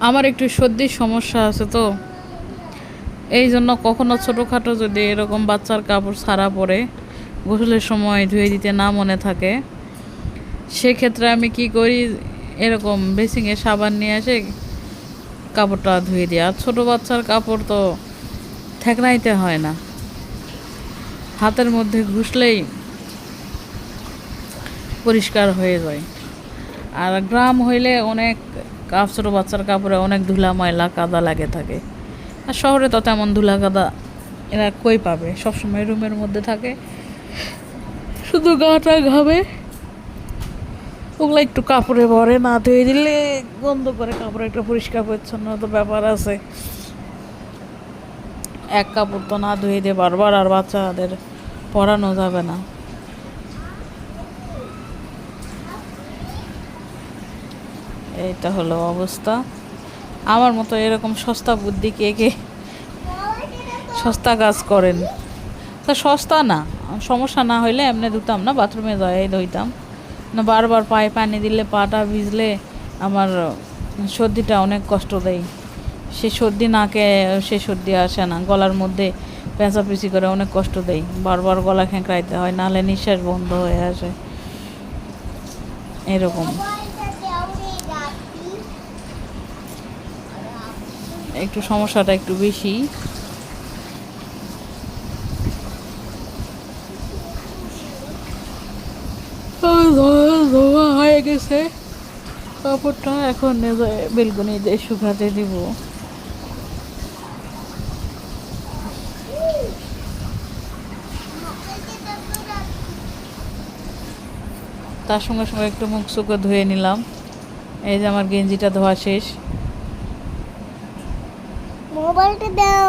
আমার একটু সর্দির সমস্যা আছে তো। এই জন্য কখনো ছোটোখাটো যদি এরকম বাচ্চার কাপড় ছাড়া পরে গোসলের সময় ধুয়ে দিতে না মনে থাকে, সেক্ষেত্রে আমি কি করি, এরকম বেসিংয়ে সাবান নিয়ে এসে কাপড়টা ধুয়ে দিই। আর ছোটো বাচ্চার কাপড় তো ঠেকনাইতে হয় না। হাতের মধ্যে ঘুষলেই পরিষ্কার হয়ে যায়। আর গ্রাম হইলে অনেক কাপ ছোটো বাচ্চার কাপড়ে অনেক ধুলা, ময়লা, কাদা লাগে থাকে। আর শহরে তো তেমন ধুলা, কাদা এরা কই পাবে? সবসময় রুমের মধ্যে থাকে। শুধু গাটা ঘাবে ওগুলো একটু কাপড়ে ভরে না ধুয়ে দিলে বন্ধ করে, কাপড়ে একটা পরিষ্কার, পরিচ্ছন্ন তো ব্যাপার আছে। এক কাপড় তো না ধুয়ে দিয়ে বারবার আর বাচ্চাদের পরানো যাবে না। এইটা হলো অবস্থা। আমার মতো এরকম সস্তা বুদ্ধি কে কে সস্তা কাজ করেন? তা সস্তা না, সমস্যা না হইলে এমনি ধুতাম না, বাথরুমে যাই ধুইতাম। না বারবার পায়ে পানি দিলে, পাটা ভিজলে আমার সর্দিটা অনেক কষ্ট দেয়। সে সর্দি নাকে সে সর্দি আসে না, গলার মধ্যে পেঁচাপিচি করে অনেক কষ্ট দেয়। বারবার গলা খেঁকড়াইতে হয়, নাহলে নিঃশ্বাস বন্ধ হয়ে আসে। এরকম। একটু সমস্যাটা একটু বেশি। ধোয়া হয়ে গেছে। কাপড়টা এখন বেলকুনি দিয়ে শুকাতে দিব। তার সঙ্গে সঙ্গে একটু মুখ শুকো ধুয়ে নিলাম। এই যে আমার গেঞ্জিটা ধোয়া শেষ। মোবাইলটা দাও।